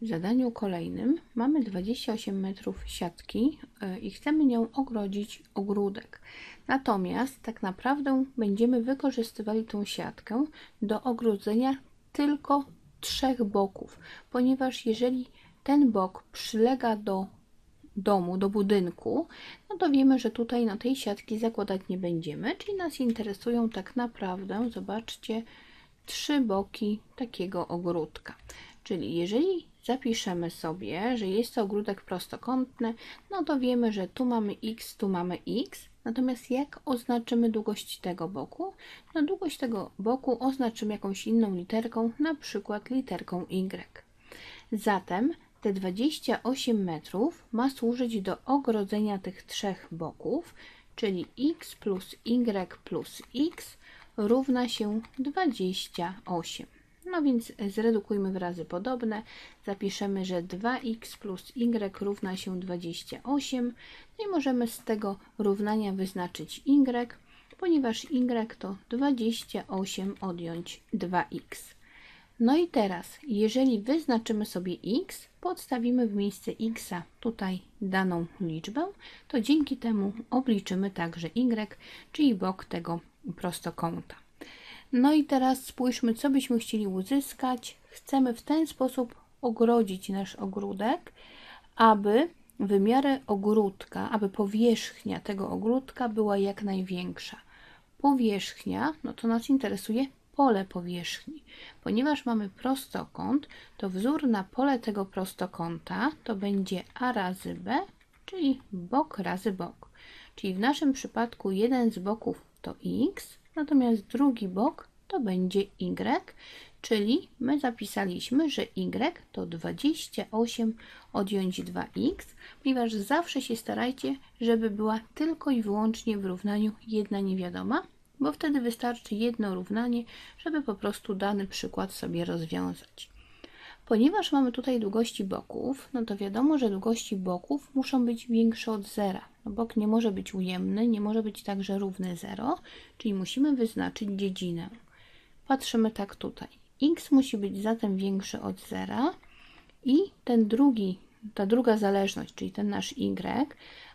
W zadaniu kolejnym mamy 28 metrów siatki y, i chcemy nią ogrodzić ogródek. Natomiast tak naprawdę będziemy wykorzystywali tą siatkę do ogrodzenia tylko trzech boków, ponieważ jeżeli ten bok przylega do domu, do budynku, no to wiemy, że tutaj na tej siatki zakładać nie będziemy, czyli nas interesują tak naprawdę, zobaczcie, trzy boki takiego ogródka. Czyli jeżeli zapiszemy sobie, że jest to ogródek prostokątny, no to wiemy, że tu mamy x, tu mamy x. Natomiast jak oznaczymy długość tego boku? No długość tego boku oznaczymy jakąś inną literką, na przykład literką y. Zatem te 28 metrów ma służyć do ogrodzenia tych trzech boków, czyli x plus y plus x równa się 28. No więc zredukujmy wyrazy podobne. Zapiszemy, że 2x plus y równa się 28. No i możemy z tego równania wyznaczyć y, ponieważ y to 28 odjąć 2x. No i teraz, jeżeli wyznaczymy sobie x, podstawimy w miejsce x tutaj daną liczbę, to dzięki temu obliczymy także y, czyli bok tego prostokąta. No i teraz spójrzmy, co byśmy chcieli uzyskać. Chcemy w ten sposób ogrodzić nasz ogródek, aby wymiary ogródka, aby powierzchnia tego ogródka była jak największa. Powierzchnia, no to nas interesuje pole powierzchni. Ponieważ mamy prostokąt, to wzór na pole tego prostokąta to będzie a razy b, czyli bok razy bok. Czyli w naszym przypadku jeden z boków to x, natomiast drugi bok to będzie y, czyli my zapisaliśmy, że y to 28 odjąć 2x, ponieważ zawsze się starajcie, żeby była tylko i wyłącznie w równaniu jedna niewiadoma, bo wtedy wystarczy jedno równanie, żeby po prostu dany przykład sobie rozwiązać. Ponieważ mamy tutaj długości boków, no to wiadomo, że długości boków muszą być większe od zera. No bok nie może być ujemny, nie może być także równy 0, czyli musimy wyznaczyć dziedzinę. Patrzymy tak tutaj. x musi być zatem większy od zera i ten drugi, ta druga zależność, czyli ten nasz y,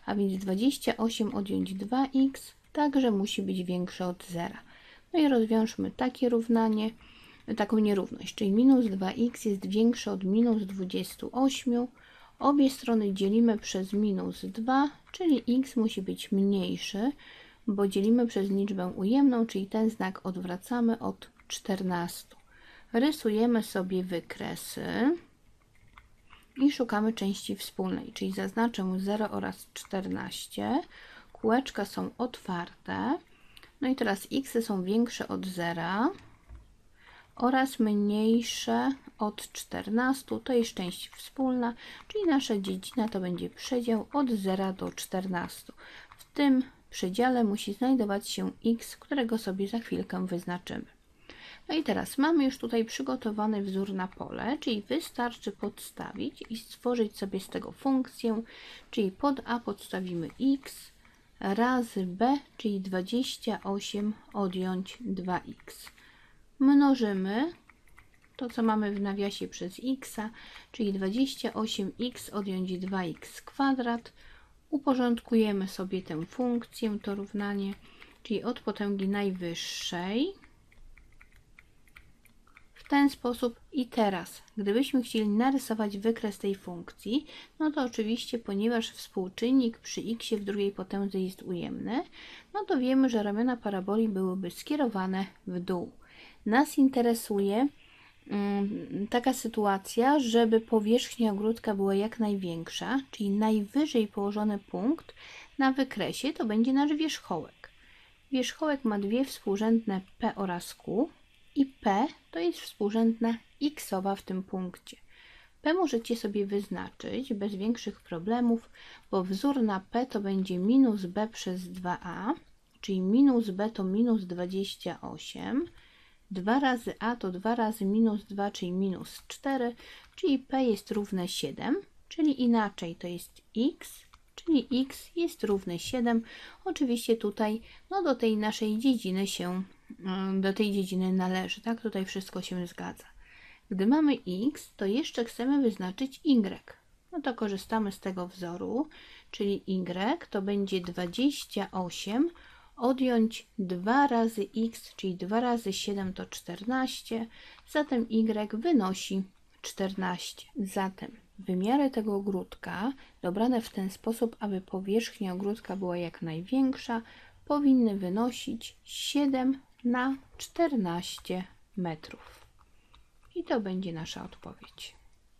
a więc 28 odjąć 2x, także musi być większy od zera. No i rozwiążmy takie równanie taką nierówność, czyli minus 2x jest większe od minus 28. Obie strony dzielimy przez minus 2, czyli x musi być mniejszy, bo dzielimy przez liczbę ujemną, czyli ten znak odwracamy od 14. Rysujemy sobie wykresy i szukamy części wspólnej, czyli zaznaczę 0 oraz 14. Kółeczka są otwarte. No i teraz x są większe od 0 oraz mniejsze od 14, to jest część wspólna, czyli nasza dziedzina to będzie przedział od 0 do 14. W tym przedziale musi znajdować się x, którego sobie za chwilkę wyznaczymy. No i teraz mamy już tutaj przygotowany wzór na pole, czyli wystarczy podstawić i stworzyć sobie z tego funkcję, czyli pod a podstawimy x razy b, czyli 28 odjąć 2x mnożymy to, co mamy w nawiasie przez x, czyli 28x odjąć 2x kwadrat. Uporządkujemy sobie tę funkcję, to równanie, czyli od potęgi najwyższej. W ten sposób i teraz, gdybyśmy chcieli narysować wykres tej funkcji, no to oczywiście, ponieważ współczynnik przy x w drugiej potędze jest ujemny, no to wiemy, że ramiona paraboli byłyby skierowane w dół. Nas interesuje mm, taka sytuacja, żeby powierzchnia ogródka była jak największa, czyli najwyżej położony punkt na wykresie to będzie nasz wierzchołek. Wierzchołek ma dwie współrzędne P oraz Q i P to jest współrzędna xowa w tym punkcie. P możecie sobie wyznaczyć bez większych problemów, bo wzór na P to będzie minus B przez 2a, czyli minus B to minus 28, 2 razy a to 2 razy minus 2, czyli minus 4, czyli p jest równe 7, czyli inaczej to jest x, czyli x jest równe 7. Oczywiście tutaj no do tej naszej dziedziny się, mm, do tej dziedziny należy, tak? Tutaj wszystko się zgadza. Gdy mamy x, to jeszcze chcemy wyznaczyć y. No to korzystamy z tego wzoru, czyli y to będzie 28 odjąć 2 razy x, czyli 2 razy 7 to 14, zatem y wynosi 14. Zatem wymiary tego ogródka, dobrane w ten sposób, aby powierzchnia ogródka była jak największa, powinny wynosić 7 na 14 metrów. I to będzie nasza odpowiedź.